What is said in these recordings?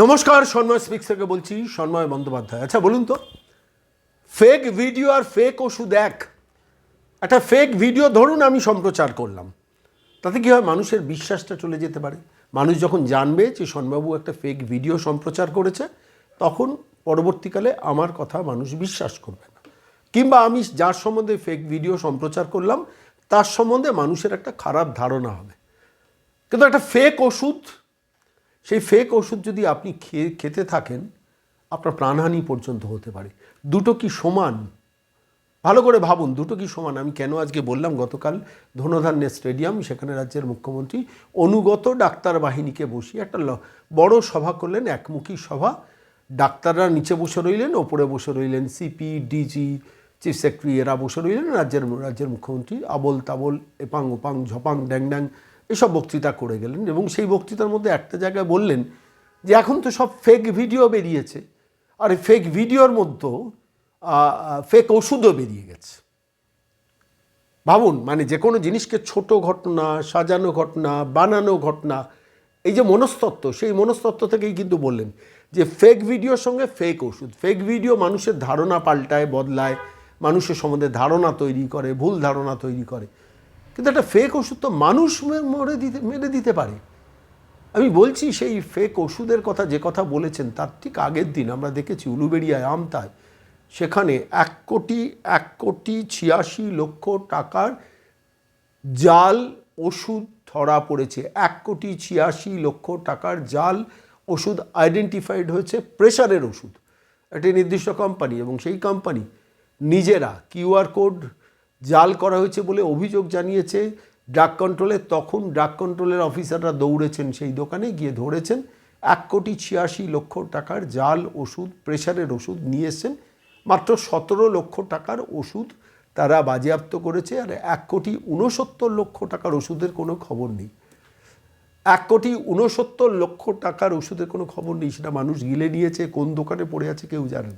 নমস্কার, সন্ময় স্পিক্স থেকে বলছি, সন্ময় বন্দ্যোপাধ্যায়। আচ্ছা বলুন তো ফেক ভিডিও আর ফেক ওষুধ এক। একটা ফেক ভিডিও ধরুন, আমি সম্প্রচার করলাম। তাতে কী হয়, মানুষের বিশ্বাসটা চলে যেতে পারে। মানুষ যখন জানবে যে সন্বাবু একটা ফেক ভিডিও সম্প্রচার করেছে, তখন পরবর্তীকালে আমার কথা মানুষ বিশ্বাস করবে না। কিংবা আমি যার সম্বন্ধে ফেক ভিডিও সম্প্রচার করলাম, তার সম্বন্ধে মানুষের একটা খারাপ ধারণা হবে। কিন্তু একটা ফেক ওষুধ সেই ফেক ওষুধ যদি আপনি খেয়ে, খেতে থাকেন, আপনার প্রাণহানি পর্যন্ত হতে পারে। দুটো কি সমান? ভালো করে ভাবুন, দুটো কি সমান? আমি কেন আজকে বললাম, গতকাল ধনধান্যের স্টেডিয়াম, সেখানে রাজ্যের মুখ্যমন্ত্রী অনুগত ডাক্তার বাহিনীকে বসিয়ে একটা বড় সভা করলেন, একমুখী সভা। ডাক্তাররা নিচে বসে রইলেন, ওপরে বসে রইলেন সিপি ডিজি চিফ সেক্রেটারি এরা বসে রইলেন, রাজ্যের রাজ্যের মুখ্যমন্ত্রী আবল তাবল এপাং ওপাং ঝপাং ড্যাং ড্যাং এসব বক্তৃতা করে গেলেন এবং সেই বক্তৃতার মধ্যে একটা জায়গায় বললেন যে এখন তো সব ফেক ভিডিও বেরিয়েছে। আর এই ফেক ভিডিওর মধ্যেও ফেক ওষুধও বেরিয়ে গেছে। ভাবুন মানে যে কোনো জিনিসকে ছোট ঘটনা, সাজানো ঘটনা, বানানো ঘটনা, এই যে মনস্তত্ত্ব, সেই মনস্তত্ত্ব থেকেই কিন্তু বললেন যে ফেক ভিডিওর সঙ্গে ফেক ওষুধ ফেক ভিডিও মানুষের ধারণা পাল্টায়, বদলায়, মানুষের সম্বন্ধে ধারণা তৈরি করে, ভুল ধারণা তৈরি করে। কিন্তু একটা ফেক ওষুধ তো মানুষ মরে দিতে, মেরে দিতে পারে। আমি বলছি সেই ফেক ওষুধের কথা, যে কথা বলেছেন, তার ঠিক আগের দিন আমরা দেখেছি উলুবেড়িয়ায়, আমতায়, সেখানে এক কোটি এক কোটি ছিয়াশি লক্ষ টাকার জাল ওষুধ ধরা পড়েছে। এক কোটি ছিয়াশি লক্ষ টাকার জাল ওষুধ আইডেন্টিফাইড হয়েছে প্রেশারের ওষুধ। একটি নির্দিষ্ট কোম্পানি এবং সেই কোম্পানি নিজেরা কিউআর কোড জাল করা হয়েছে বলে অভিযোগ জানিয়েছে ড্রাগ কন্ট্রোলে। তখন ড্রাগ কন্ট্রোলের অফিসাররা দৌড়েছেন সেই দোকানে, গিয়ে ধরেছেন এক কোটি ছিয়াশি লক্ষ টাকার জাল, ওষুধ প্রেশারের ওষুধ নিয়ে মাত্র সতেরো লক্ষ টাকার ওষুধ তারা বাজেয়াপ্ত করেছে আর এক কোটি উনসত্তর লক্ষ টাকার ওষুধের কোনো খবর নেই। এক কোটি উনসত্তর লক্ষ টাকার ওষুধের কোনো খবর নেই, সেটা মানুষ গিলে নিয়েছে, কোন দোকানে পড়ে আছে কেউ জানেন।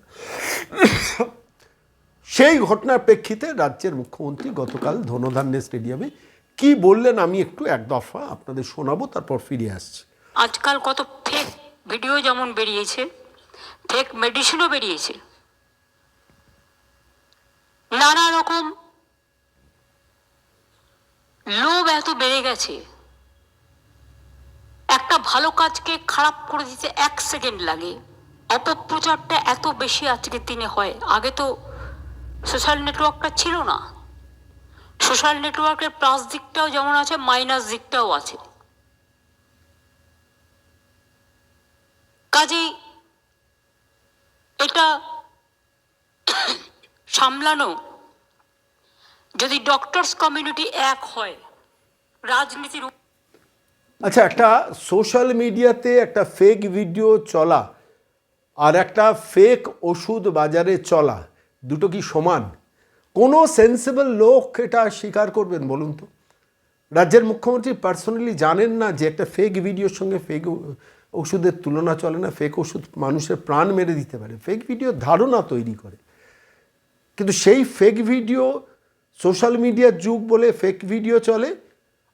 সেই ঘটনার প্রেক্ষিতে রাজ্যের মুখ্যমন্ত্রী গতকাল ধনধান্যে স্টেডিয়ামে কি বললেন আমি একটু এক দফা আপনাদের শোনাবো, তারপর ফিরে আসছি। আজকাল কত ফেক ভিডিও যেমন বেরিয়েছে ফেক মেডিসিনও বেরিয়েছে। নানা রকম লোভ এত বেড়ে গেছে। একটা ভালো কাজকে খারাপ করে দিতে এক সেকেন্ড লাগে। অপপ্রচারটা এত বেশি আজকের দিনে হয়। আগে তো সোশ্যাল নেটওয়ার্কটা ছিল না। সোশ্যাল নেটওয়ার্কের প্লাস দিকটাও যেমন আছে মাইনাস দিকটাও আছে। কাজেই এটা সামলানো, যদি ডক্টরস কমিউনিটি এক হয়, রাজনীতির আচ্ছা একটা সোশ্যাল মিডিয়াতে একটা ফেক ভিডিও চলা আর একটা ফেক ওষুধ বাজারে চলা দুটো কি সমান? কোনো সেন্সেবল লোক এটা স্বীকার করবেন বলুন তো। রাজ্যের মুখ্যমন্ত্রী পার্সোনালি জানেন না যে একটা ফেক ভিডিওর সঙ্গে ফেক ওষুধের তুলনা চলে না ফেক ওষুধ মানুষের প্রাণ মেরে দিতে পারে। ফেক ভিডিও ধারণা তৈরি করে। কিন্তু সেই ফেক ভিডিও সোশ্যাল মিডিয়ার যুগ বলে ফেক ভিডিও চলে,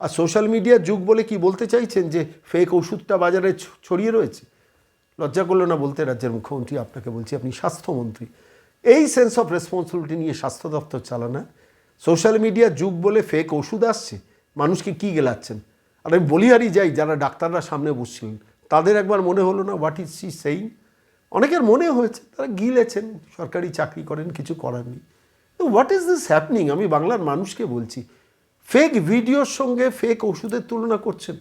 আর সোশ্যাল মিডিয়ার যুগ বলে কি বলতে চাইছেন যে ফেক ওষুধটা বাজারে ছড়িয়ে রয়েছে? লজ্জা করল না বলতে রাজ্যের মুখ্যমন্ত্রী? আপনাকে বলছি, আপনি স্বাস্থ্যমন্ত্রী। এই সেন্স অফ রেসপন্সিবিলিটি নিয়ে স্বাস্থ্য দপ্তর চালানা সোশ্যাল মিডিয়ার যুগ বলে ফেক ওষুধ আসছে, মানুষকে কি গেলাচ্ছেন? আর আমি বলিহারি যাই, যারা ডাক্তাররা সামনে বসছিলেন, তাদের একবার মনে হলো না হোয়াট ইজ সি সেই অনেকের মনে হয়েছে, তারা গিলেছেন, সরকারি চাকরি করেন, কিছু করার নেই। তো হোয়াট ইজ দিস হ্যাপনিং আমি বাংলার মানুষকে বলছি ফেক ভিডিওর সঙ্গে ফেক ওষুধের তুলনা করছেন।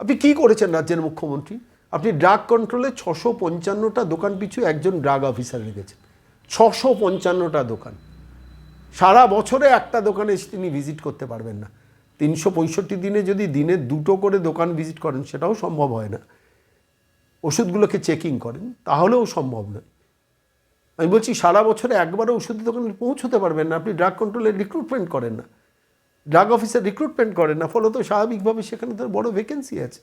আপনি কি করেছেন রাজ্যের মুখ্যমন্ত্রী? আপনি ড্রাগ কন্ট্রোলে ছশো পঞ্চান্নটা দোকান পিছু একজন ড্রাগ অফিসার রেখেছেন। ছশো পঞ্চান্নটা দোকান। সারা বছরে একটা দোকানে এসে তিনি ভিজিট করতে পারবেন না। তিনশো পঁয়ষট্টি দিনে যদি দিনে দুটো করে দোকান ভিজিট করেন, সেটাও সম্ভব হয় না। ওষুধগুলোকে চেকিং করেন, তাহলেও সম্ভব নয়। আমি বলছি, সারা বছরে একবারও ওষুধের দোকানে পৌঁছতে পারবেন না। আপনি ড্রাগ কন্ট্রোলে রিক্রুটমেন্ট করেন না। ড্রাগ অফিসার রিক্রুটমেন্ট করেন না ফলত স্বাভাবিকভাবে সেখানে তার বড় ভ্যাকেন্সি আছে।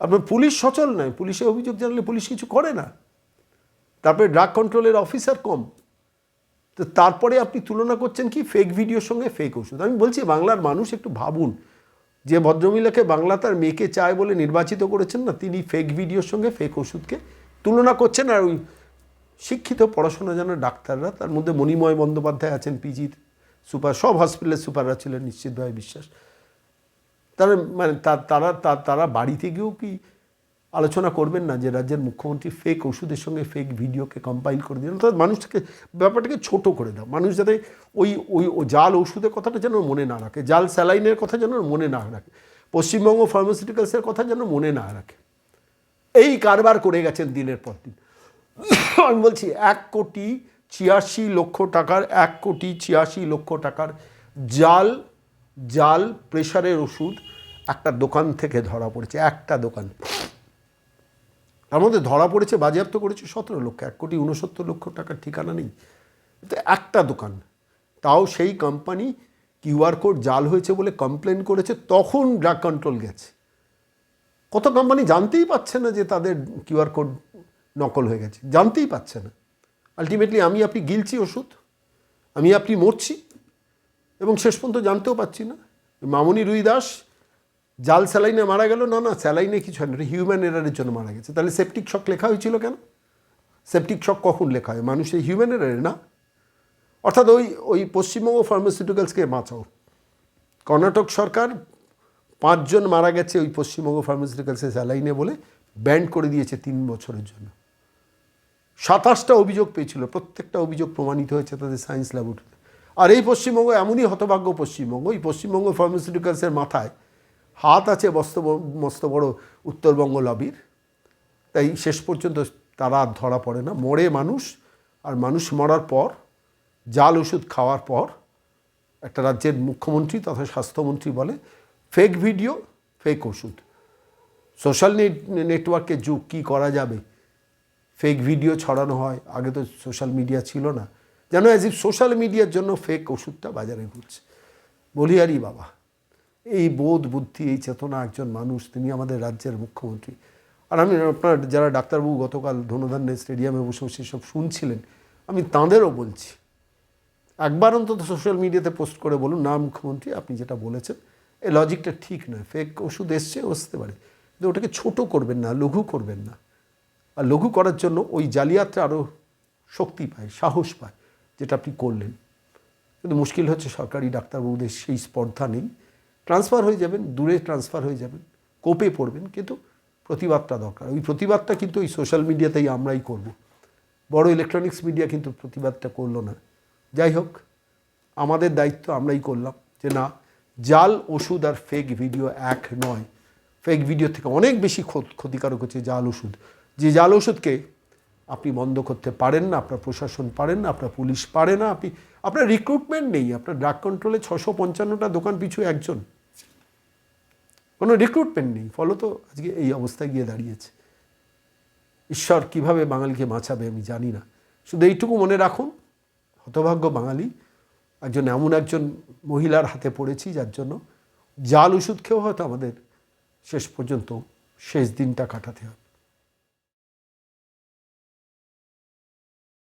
আপনার পুলিশ সচল নয়। পুলিশে অভিযোগ জানালে পুলিশ কিছু করে না। তারপরে ড্রাগ কন্ট্রোলের অফিসার কম। তো তারপরে আপনি তুলনা করছেন কি? ফেক ভিডিওর সঙ্গে ফেক ওষুধ আমি বলছি, বাংলার মানুষ একটু ভাবুন। যে ভদ্রমিলাকে বাংলা তার মেয়েকে চায় বলে নির্বাচিত করেছেন না, তিনি ফেক ভিডিওর সঙ্গে ফেক ওষুধকে তুলনা করছেন আর ওই শিক্ষিত পড়াশোনা জানা ডাক্তাররা, তার মধ্যে মণিময় বন্দ্যোপাধ্যায় আছেন পিজি সুপার, সব হসপিটালের সুপাররা ছিলেন নিশ্চিতভাবে বিশ্বাস। তারা মানে তারা তারা বাড়িতে গিয়েও কি আলোচনা করবেন না যে রাজ্যের মুখ্যমন্ত্রী ফেক ওষুধের সঙ্গে ফেক ভিডিওকে কম্পাইল করে দিলেন। অর্থাৎ মানুষটাকে, ব্যাপারটাকে ছোট করে দাও। মানুষ যাতে ওই ওই জাল ওষুধের কথাটা যেন মনে না রাখে, জাল স্যালাইনের কথা যেন মনে না রাখে, পশ্চিমবঙ্গ ফার্মাসিউটিক্যালসের কথা যেন মনে না রাখে। এই কারবার করে গেছেন দিনের পর দিন। আমি বলছি, এক কোটি ছিয়াশি লক্ষ টাকার, এক কোটি ছিয়াশি লক্ষ টাকার জাল জাল প্রেশারের ওষুধ একটা দোকান থেকে ধরা পড়েছে, একটা দোকান। তার মধ্যে ধরা পড়েছে, বাজেয়াপ্ত করেছে সতেরো লক্ষ, এক কোটি উনসত্তর লক্ষ টাকার ঠিকানা নেই। তো একটা দোকান, তাও সেই কোম্পানি কিউআর কোড জাল হয়েছে বলে কমপ্লেন করেছে, তখন ড্রাগ কন্ট্রোল গেছে। কত কোম্পানি জানতেই পারছে না যে তাদের কিউআর কোড নকল হয়ে গেছে, জানতেই পারছে না। আলটিমেটলি আমি আপনি গিলছি ওষুধ, আমি আপনি মরছি, এবং শেষ পর্যন্ত জানতেও পারছি না। মামনি রুই দাস জাল স্যালাইনে মারা গেল? না না, স্যালাইনে কিছু হয় না হিউম্যান এরারের জন্য মারা গেছে। তাহলে সেপটিক শক লেখা হয়েছিল কেন? সেপটিক শক কখন লেখা হয়? মানুষের হিউম্যান এরারে না? অর্থাৎ ওই ওই পশ্চিমবঙ্গ ফার্মাসিউটিক্যালসকে বাঁচাও। কর্ণাটক সরকার পাঁচজন মারা গেছে ওই পশ্চিমবঙ্গ ফার্মাসিউটিক্যালসের স্যালাইনে বলে ব্যান্ড করে দিয়েছে তিন বছরের জন্য। সাতাশটা অভিযোগ পেয়েছিল। প্রত্যেকটা অভিযোগ প্রমাণিত হয়েছে তাদের সায়েন্স ল্যাবরেটরিতে আর এই পশ্চিমবঙ্গ এমনই হতভাগ্য পশ্চিমবঙ্গ। এই পশ্চিমবঙ্গ ফার্মাসিউটিক্যালসের মাথায় হাত আছে মস্ত মস্ত বড় উত্তরবঙ্গ লবির। তাই শেষ পর্যন্ত তারা আর ধরা পড়ে না। মরে মানুষ, আর মানুষ মরার পর, জাল ওষুধ খাওয়ার পর একটা রাজ্যের মুখ্যমন্ত্রী তথা স্বাস্থ্যমন্ত্রী বলে, ফেক ভিডিও, ফেক ওষুধ। সোশ্যাল নেটওয়ার্কের যুগ কী করা যাবে? ফেক ভিডিও ছড়ানো হয়। আগে তো সোশ্যাল মিডিয়া ছিল না। যেন অ্যাজ ইফ সোশ্যাল মিডিয়ার জন্য ফেক ওষুধটা বাজারে ঘুরছে। বলি আরই বাবা। এই বোধ, বুদ্ধি, এই চেতনা একজন মানুষ, তিনি আমাদের রাজ্যের মুখ্যমন্ত্রী। আর আমি আপনার যারা ডাক্তারবাবু গতকাল ধনধান্যে স্টেডিয়ামে বসে বসে সব শুনছিলেন, আমি তাঁদেরও বলছি, একবার অন্তত সোশ্যাল মিডিয়াতে পোস্ট করে বলুন, না মুখ্যমন্ত্রী, আপনি যেটা বলেছেন এই লজিকটা ঠিক নয়, ফেক ওষুধ এসছে আসতে পারে। কিন্তু ওটাকে ছোট করবেন না, লঘু করবেন না। আর লঘু করার জন্য ওই জালিয়াতটা আরও শক্তি পায়, সাহস পায়, যেটা আপনি করলেন। কিন্তু মুশকিল হচ্ছে সরকারি ডাক্তারবাবুদের সেই স্পর্ধা নেই। ট্রান্সফার হয়ে যাবেন, দূরে ট্রান্সফার হয়ে যাবেন, কোপে পড়বেন, কিন্তু প্রতিবাদটা দরকার। ওই প্রতিবাদটা কিন্তু ওই সোশ্যাল মিডিয়াতেই আমরাই করব। বড় ইলেকট্রনিক্স মিডিয়া কিন্তু প্রতিবাদটা করল না। যাই হোক, আমাদের দায়িত্ব আমরাই করলাম যে না, জাল, ওষুধ আর ফেক ভিডিও এক নয়। ফেক ভিডিও থেকে অনেক বেশি ক্ষত- ক্ষতিকারক হচ্ছে জাল, ওষুধ। যে জাল, ওষুধকে আপনি বন্ধ করতে পারেন না, আপনার প্রশাসন পারেন না, আপনার পুলিশ পারে না, আপনি, আপনার রিক্রুটমেন্ট নেই। আপনার ড্রাগ কন্ট্রোলে ছশো পঞ্চান্নটা দোকান, পিছু একজন। কোনো রিক্রুটমেন্ট নেই। ফলত আজকে এই অবস্থায় গিয়ে দাঁড়িয়েছে। ঈশ্বর কীভাবে বাঙালিকে বাঁচাবে আমি জানি না। শুধু এইটুকু মনে রাখুন, হতভাগ্য বাঙালি, একজন এমন একজন মহিলার হাতে পড়েছি যার জন্য জাল ওষুধ খেয়েও হয়তো আমাদের শেষ পর্যন্ত শেষ দিনটা কাটাতে হবে।